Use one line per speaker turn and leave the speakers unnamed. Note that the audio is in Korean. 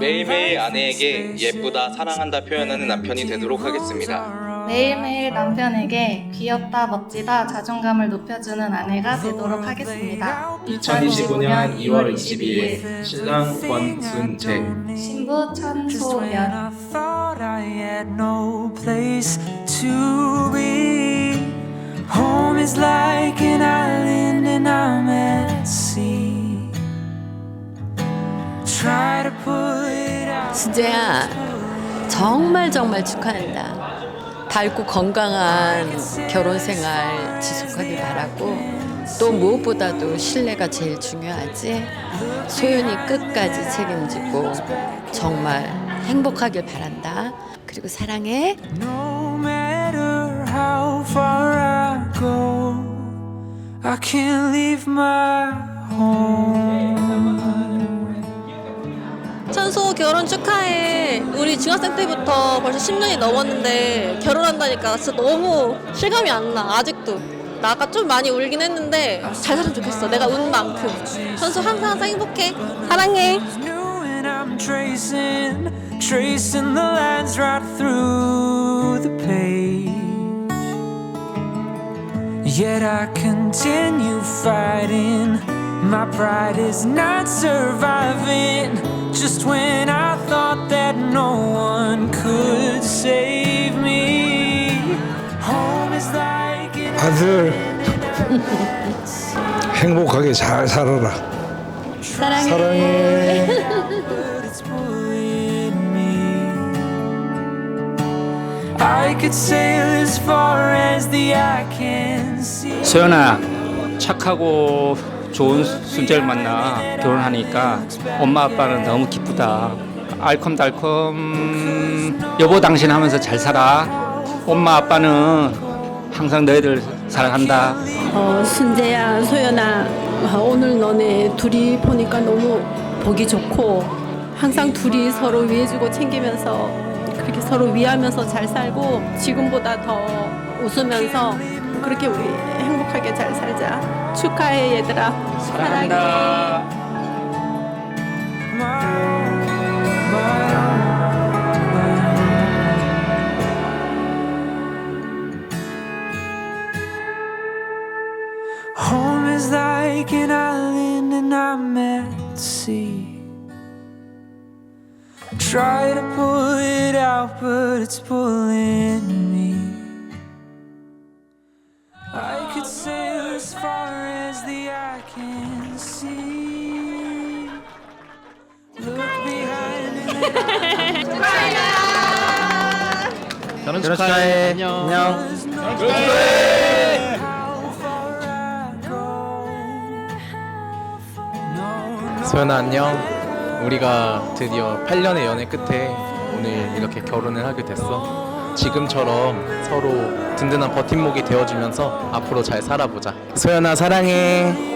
매일매일 아내에게 예쁘다, 사랑한다 표현하는 남편이 되도록 하겠습니다.
매일매일 남편에게 귀엽다, 멋지다, 자존감을 높여주는 아내가 되도록 하겠습니다.
2025년 2월 22일 신랑 권순재
신부 천소연.
Home is like
수재야 정말 정말 축하한다. 밝고 건강한 결혼 생활 지속하길 바라고 또 무엇보다도 신뢰가 제일 중요하지. 소연이 끝까지 책임지고 정말 행복하길 바란다. 그리고 사랑해.
No matter how far I go, I can't leave my
우리 중학생 때부터 벌써 10년이 넘었는데 결혼한다니까 진짜 너무 실감이 안 나. 아직도. 나 아까 좀 많이 울긴 했는데 잘 살면 좋겠어. 내가 운 만큼. 천소 항상 항상 행복해. 사랑해.
new and I'm tracing, tracing the lines right through the page. Yet I continue fighting. My pride is not surviving. Just when
아들 행복하게 잘 살아라. 사랑해.
but it's pulling me. I could sail as far as the eye can see.
소연아 착하고 좋은 순재를 만나 결혼하니까 엄마 아빠는 너무 기쁘다 알컴달컴 여보 당신 하면서 잘 살아 엄마 아빠는 항상 너희들 사랑한다
어, 순재야, 소연아, 어, 오늘 너네 둘이 보니까 너무 보기 좋고 항상 둘이 서로 위해주고 챙기면서 그렇게 서로 위하면서 잘 살고 지금보다 더 웃으면서 그렇게 우리 행복하게 잘 살자. 축하해 얘들아.
사랑한다
Home like an island and I'm at sea. Try to pull it out, but it's pulling me. I could sail as far as the eye can see. Look behind and
결혼 축하해 안녕
how
소연아 안녕. 우리가 드디어 8년의 연애 끝에 오늘 이렇게 결혼을 하게 됐어. 지금처럼 서로 든든한 버팀목이 되어주면서 앞으로 잘 살아보자. 소연아 사랑해.